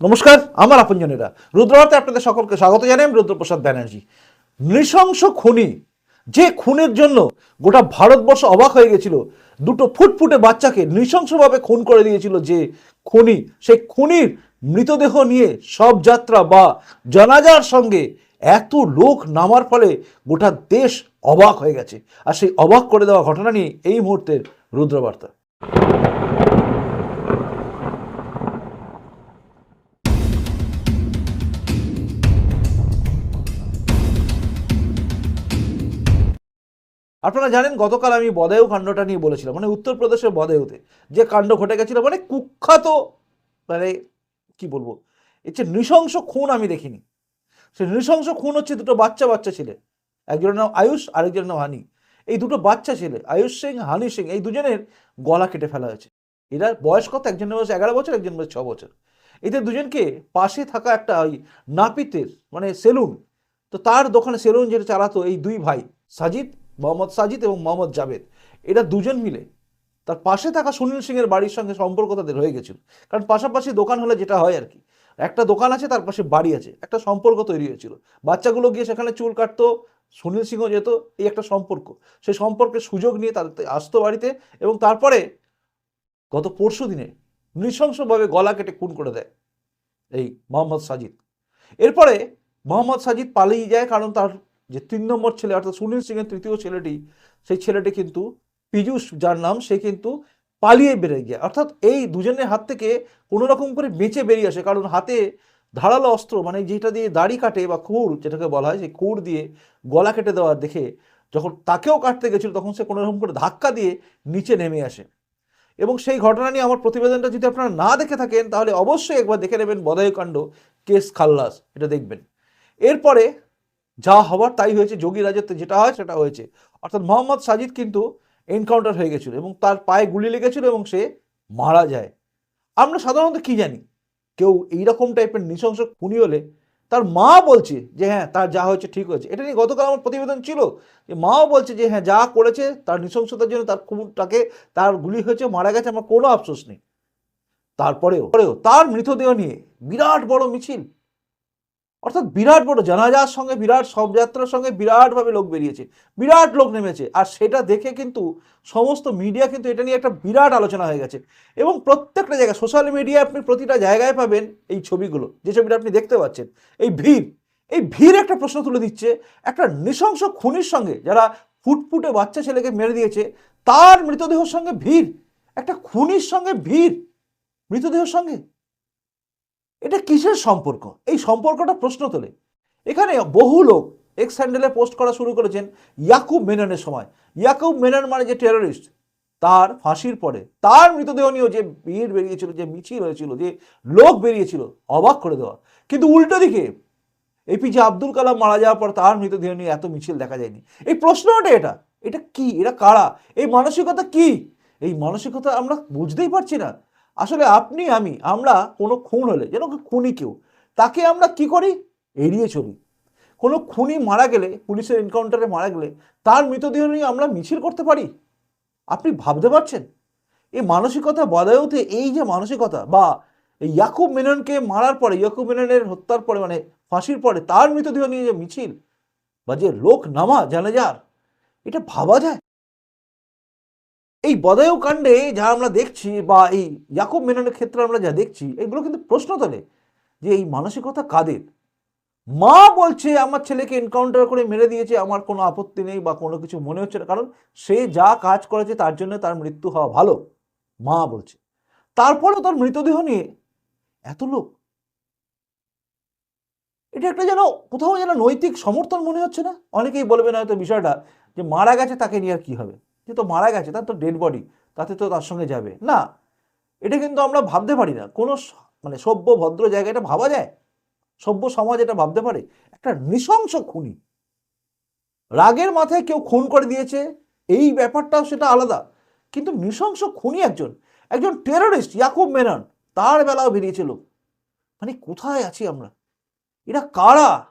নমস্কার, আমার আপনজনেরা। রুদ্রভারতে আপনাদের সকলকে স্বাগত জানাই, আমি রুদ্রপ্রসাদ ব্যানার্জি। নৃশংস খুনি, যে খুনের জন্য গোটা ভারতবর্ষ অবাক হয়ে গেছিল, দুটো ফুটফুটে বাচ্চাকে নৃশংসভাবে খুন করে দিয়েছিল যে খুনি, সেই খুনির মৃতদেহ নিয়ে সব যাত্রা বা জানাজার সঙ্গে এত লোক নামার ফলে গোটা দেশ অবাক হয়ে গেছে। আর সেই অবাক করে দেওয়া ঘটনা নিয়ে এই মুহূর্তের রুদ্রবার্তা। আপনারা জানেন, গতকাল আমি বদায়ু কাণ্ডটা নিয়ে বলেছিলাম মানে উত্তরপ্রদেশের বদায়ুতে যে কাণ্ড ঘটে গেছিল মানে কুখ্যাত মানে কি বলব, এর চেয়ে নৃশংস খুন আমি দেখিনি। সে নৃশংস খুন হচ্ছে দুটো বাচ্চা বাচ্চা ছেলে, একজনের নাম আয়ুষ, আরেকজনের নাম হানি। এই দুটো বাচ্চা ছেলে, আয়ুষ সিং, হানি সিং, এই দুজনের গলা কেটে ফেলা হয়েছে। এরা বয়স কত? একজনের বয়স এগারো বছর একজন বয়স ছ বছর। এদের দুজনকে পাশে থাকা একটা ওই নাপিতের মানে সেলুন, তো তার দোকানে সেলুন যেটা চালাতো এই দুই ভাই, সাজিদ মোহাম্মদ সাজিদ এবং মোহাম্মদ জাভেদ। এরা দুজন মিলে তার পাশে থাকা সুনীল সিংয়ের বাড়ির সঙ্গে সম্পর্ক তাদের হয়ে গেছিল। কারণ পাশাপাশি দোকান হলে যেটা হয় আর কি, একটা দোকান আছে, তার পাশে বাড়ি আছে, একটা সম্পর্ক তৈরি হয়েছিল। বাচ্চাগুলো গিয়ে সেখানে চুল কাটতো, সুনীল সিংহ যেত, এই একটা সম্পর্ক। সেই সম্পর্কের সুযোগ নিয়ে তাদের আসতো বাড়িতে এবং তারপরে গত পরশু দিনে নৃশংসভাবে গলা কেটে খুন করে দেয় এই মোহাম্মদ সাজিদ। এরপরে মোহাম্মদ সাজিদ পালিয়ে যায় কারণ তার যে তিন নম্বর ছেলে, অর্থাৎ সুনীল সিংয়ের তৃতীয় ছেলেটি, সেই ছেলেটি কিন্তু পীযূষ, যার নাম সে কিন্তু পালিয়ে বেরিয়ে যায় অর্থাৎ এই দুজনের হাত থেকে কোনো রকম করে বেঁচে বেরিয়ে আসে, কারণ হাতে ধারালো অস্ত্র মানে যেটা দিয়ে দাড়ি কাটে বা খুর যেটাকে বলা হয়, সেই খুর দিয়ে গলা কেটে দেওয়ার দেখে যখন তাকেও কাটতে গেছিল, তখন সে কোনো রকম করে ধাক্কা দিয়ে নিচে নেমে আসে। এবং সেই ঘটনা নিয়ে আমার প্রতিবেদনটা যদি আপনারা না দেখে থাকেন, তাহলে অবশ্যই একবার দেখে নেবেন বদায়ুকাণ্ড কেস খাল্লাস, এটা দেখবেন। এরপরে যা হওয়ার তাই হয়েছে, যোগী রাজত্বে যেটা হয় সেটা হয়েছে। অর্থাৎ মোহাম্মদ সাজিদ কিন্তু এনকাউন্টার হয়ে গেছিল এবং তার পায়ে গুলি লেগেছিল এবং সে মারা যায়। আমরা সাধারণত কি জানি? কেউ এইরকম টাইপের নৃশংস খুনি হলে তার মা বলছে যে হ্যাঁ তার যা হয়েছে ঠিক হয়েছে। এটা নিয়ে গতকাল আমার প্রতিবেদন ছিল যে, মাও বলছে যে হ্যাঁ যা করেছে তার নৃশংসতার জন্য তার খুন তাকে তার গুলি হয়েছে, মারা গেছে, আমার কোনো আফসোস নেই। তারপরেও পরেও তার মৃতদেহ নিয়ে বিরাট বড় মিছিল। অর্থাৎ বিরাট বড় জানাজার সঙ্গে, বিরাট শবযাত্রার সঙ্গে বিরাটভাবে লোক বেরিয়েছে, বিরাট লোক নেমেছে। আর সেটা দেখে কিন্তু সমস্ত মিডিয়া কিন্তু এটা নিয়ে একটা বিরাট আলোচনা হয়ে গেছে। এবং প্রত্যেকটা জায়গায় সোশ্যাল মিডিয়া আপনি প্রতিটা জায়গায় পাবেন এই ছবিগুলো, যে ছবিটা আপনি দেখতে পাচ্ছেন। এই ভিড় এই ভিড় একটা প্রশ্ন তুলে দিচ্ছে, একটা নৃশংস খুনির সঙ্গে যারা ফুটফুটে বাচ্চা ছেলেকে মেরে দিয়েছে, তার মৃতদেহর সঙ্গে ভিড়, একটা খুনির সঙ্গে ভিড়, মৃতদেহের সঙ্গে। এটা কিসের সম্পর্ক? এই সম্পর্কটা প্রশ্ন তোলে। এখানে বহু লোক এক্স হ্যান্ডেলে পোস্ট করা শুরু করেছেন ইয়াকুব মেননের সময়। ইয়াকুব মেনন মানে যে টেররিস্ট তার ফাঁসির পরে তার মৃতদেহ নিয়েও যে ভিড় বেরিয়েছিল, যে মিছিল হয়েছিল, যে লোক বেরিয়েছিল, অবাক করে দেওয়া। কিন্তু উল্টো দিকে এপিজে আব্দুল কালাম মারা যাওয়ার পর তার মৃতদেহ নিয়ে এত মিছিল দেখা যায়নি। এই প্রশ্ন প্রশ্নটা এটা। এটা কি? এটা কারা? এই মানসিকতা কি? এই মানসিকতা আমরা বুঝতেই পারছি না। আসলে আপনি, আমি, আমরা কোনো খুন হলে, যেন খুনি কেউ, তাকে আমরা কি করি? এড়িয়ে চলি। কোনো খুনি মারা গেলে, পুলিশের এনকাউন্টারে মারা গেলে, তার মৃতদেহ নিয়ে আমরা মিছিল করতে পারি? আপনি ভাবতে পারছেন? এই মানসিকতা বদায়তে এই যে মানসিকতা, বা এই ইয়াকুব মেননকে মারার পরে, ইয়াকুব মেননের হত্যার পরে মানে ফাঁসির পরে, তার মৃতদেহ নিয়ে যে মিছিল, বা যে লোক নামা জানে যার এটা ভাবা যায়? এই বদায়ু কাণ্ডে যা আমরা দেখছি বা এই ইয়াকুব মেননের ক্ষেত্রে আমরা যা দেখছি, এগুলো কিন্তু প্রশ্ন তোলে যে এই মানসিকতা কাদের? মা বলছে, আমার ছেলেকে এনকাউন্টার করে মেরে দিয়েছে, আমার কোনো আপত্তি নেই বা কোনো কিছু মনে হচ্ছে না, কারণ সে যা কাজ করেছে তার জন্য তার মৃত্যু হওয়া ভালো। মা বলছে। তারপরেও তার মৃতদেহ নিয়ে এত লোক। এটা একটা যেন, কোথাও যেন নৈতিক সমর্থন মনে হচ্ছে না? অনেকেই বলবেন হয়তো বিষয়টা যে মারা গেছে তাকে নিয়ে আর কি হবে? যে তো মারা গেছে, তার তো ডেড বডি তাতে তো তার সঙ্গে যাবে। না, এটা কিন্তু আমরা ভাবতে পারি না। কোনো স- মানে সভ্য ভদ্র জায়গায় এটা ভাবা যায়? সভ্য সমাজ এটা ভাবতে পারে? একটা নৃশংস খুনি। রাগের মাথায় কেউ খুন করে দিয়েছে, এই ব্যাপারটাও সেটা আলাদা। কিন্তু নৃশংস খুনি একজন একজন টেররিস্ট ইয়াকুব মেনন, তার বেলাও বেরিয়েছিল মানে কোথায় আছি আমরা? এরা কারা?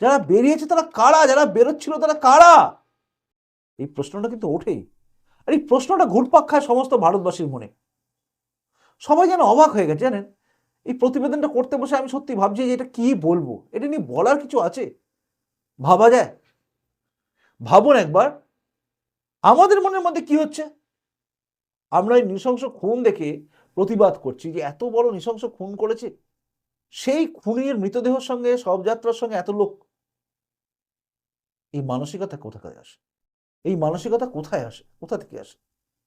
যারা বেরিয়েছে তারা কারা? যারা বেরোচ্ছিল তারা কারা? এই প্রশ্নটা কিন্তু ওঠেই। আর এই প্রশ্নটা ঘুরপাক খায় সমস্ত ভারতবাসীর মনে। সবাই যেন অবাক হয়ে গেছে, জানেন? এই প্রতিবেদনটা করতে বসে আমি সত্যি ভাবছি যে এটা কি বলব? এটা নিয়ে বলার কিছু আছে? ভাবা যায়? ভাবুন একবার। আমাদের মনের মধ্যে কি হচ্ছে? আমরা এই নৃশংস খুন দেখে প্রতিবাদ করছি যে এত বড় নৃশংস খুন করেছে। সেই খুনির মৃতদেহের সঙ্গে শবযাত্রার সঙ্গে এত লোক। এই মানসিকতা কোথায় আসে? এই মানসিকতা কোথায় আসে? কোথা থেকে আসে?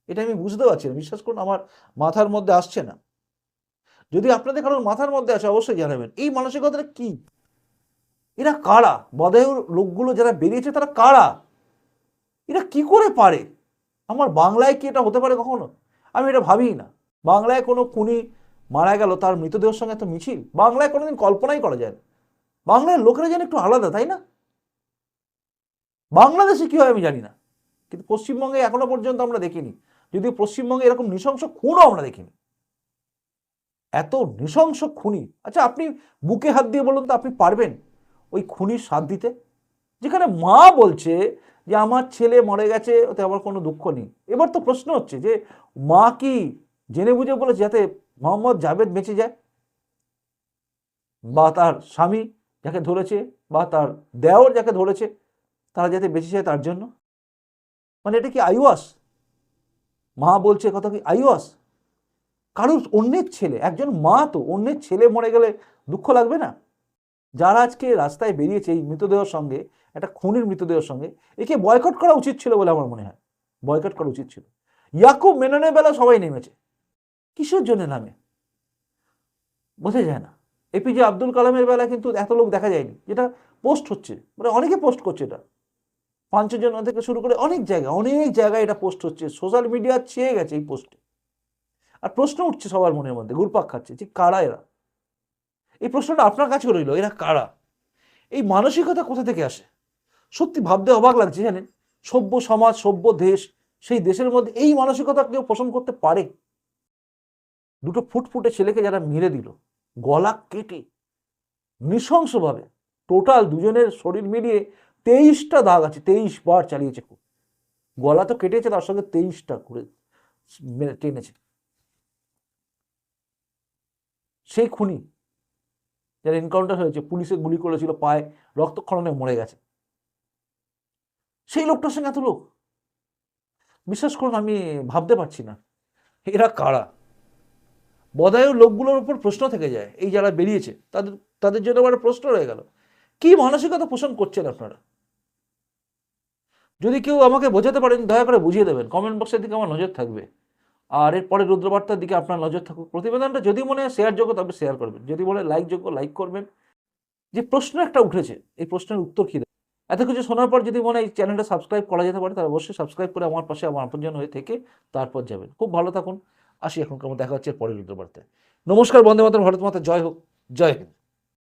এটা আমি বুঝতে পারছি না। বিশ্বাস করুন, আমার মাথার মধ্যে আসছে না। যদি আপনাদের কারোর মাথার মধ্যে আসে, অবশ্যই জানাবেন। এই মানসিকতাটা কি? এরা কারা? বদায়ুর লোকগুলো যারা বেরিয়েছে, তারা কারা? এরা কি করে পারে? আমার বাংলায় কি এটা হতে পারে কখনো? আমি এটা ভাবি না। বাংলায় কোনো খুনি মারা গেল, তার মৃতদেহের সঙ্গে এত মিছিল? বাংলায় কোনোদিন কল্পনাই করা যায় না। বাংলার লোকেরা যেন একটু আলাদা, তাই না? বাংলাদেশে কি হয় আমি জানি না। কিন্তু পশ্চিমবঙ্গে এখনও পর্যন্ত আমরা দেখিনি। যদিও পশ্চিমবঙ্গে এরকম নৃশংস খুনও আমরা দেখিনি। এত নৃশংস খুনি। আচ্ছা আপনি বুকে হাত দিয়ে বলুন তো, আপনি পারবেন ওই খুনির সাথ দিতে? যেখানে মা বলছে যে, আমার ছেলে মরে গেছে, ওতে আমার কোনো দুঃখ নেই। এবার তো প্রশ্ন হচ্ছে যে, মা কি জেনে বুঝে বলেছে যাতে মোহাম্মদ জাভেদ বেঁচে যায়? বা তার স্বামী যাকে ধরেছে, বা তার দেওর যাকে ধরেছে, তারা যাতে বেঁচে যায় তার জন্য? মানে এটা কি আইওয়াস? মা বলছে কথা কি আইওয়াস? কারোর অন্যের ছেলে, একজন মা তো, অন্যের ছেলে মরে গেলে দুঃখ লাগবে না? যারা আজকে রাস্তায় বেরিয়েছে এই মৃতদেহের সঙ্গে, একটা খুনির মৃতদেহের সঙ্গে, একে বয়কট করা উচিত ছিল বলে আমার মনে হয়। বয়কট করা উচিত ছিল। ইয়াকুব মেননের বেলা সবাই নেমেছে। কিসের জন্য নামে? বোঝা যায় না। এপিজে আব্দুল কালামের বেলা কিন্তু এত লোক দেখা যায়নি। যেটা পোস্ট হচ্ছে। মানে অনেকে পোস্ট করছে এটা। পাঞ্চজন থেকে শুরু করে অনেক জায়গায় অনেক জায়গায় এটা পোস্ট হচ্ছে। সোশ্যাল মিডিয়া ছেয়ে গেছে এই পোস্টে আর প্রশ্ন উঠছে সবার মনের মধ্যে, ঘুরপাক খাচ্ছে, যে কারা এরা? এই প্রশ্নটা আপনার কাছে রইল, এরা কারা? এই মানসিকতা কোথা থেকে আসে? সত্যি ভাবতে অবাক লাগছে, জানেন? সভ্য সমাজ, সভ্য দেশ, সেই দেশের মধ্যে এই মানসিকতা কেউ পোষণ করতে পারে? দুটো ফুটফুটে ছেলেকে যারা মেরে দিল, গলা কেটে, নৃশংসভাবে টোটাল দুজনের শরীর মিলিয়ে তেইশটা দাগ আছে, তেইশ বার চালিয়েছে গলা তো কেটেছে, তার সঙ্গে তেইশটা করে টেনেছে। সেই খুনি যার এনকাউন্টার হয়েছে, পুলিশে গুলি করেছিল, পায়ে রক্তক্ষরণে মরে গেছে। সেই লোকটার সঙ্গে এত লোক? বিশ্বাস করুন, আমি ভাবতে পারছি না। এরা কারা? বদায়ুর লোকগুলোর উপর প্রশ্ন থেকে যায়, এই যারা বেরিয়েছে, তাদের তাদের জন্য আবার প্রশ্ন রয়ে গেল। কি মানসিকতা পোষণ করছেন আপনারা? যদি কেউ আমাকে বোঝাতে পারেন, দয়া করে বুঝিয়ে দেবেন। কমেন্ট বক্সের দিকে আমার নজর থাকবে। আর এরপরে রুদ্রবার্তার দিকে আপনার নজর থাকুক। প্রতিবেদনটা যদি মনে হয় শেয়ারযোগ্য তবে শেয়ার করবেন। যদি বলে লাইকযোগ্য লাইক করবেন। যে প্রশ্ন একটা উঠেছে, এই প্রশ্নের উত্তর কী এত কিছু শোনার পর যদি মনে হয় এই চ্যানেলটা সাবস্ক্রাইব করা যেতে পারে, তাহলে অবশ্যই সাবস্ক্রাইব করে আমার পাশে আমার আপনজন হয়ে থেকে তারপর যাবেন। খুব ভালো থাকুন। আসি এখনকার মতো, দেখা হচ্ছে পরের রুদ্রবার্তায়। নমস্কার বন্দে মাতরম, ভারত মাতা, জয় হোক, জয় হিন্দ।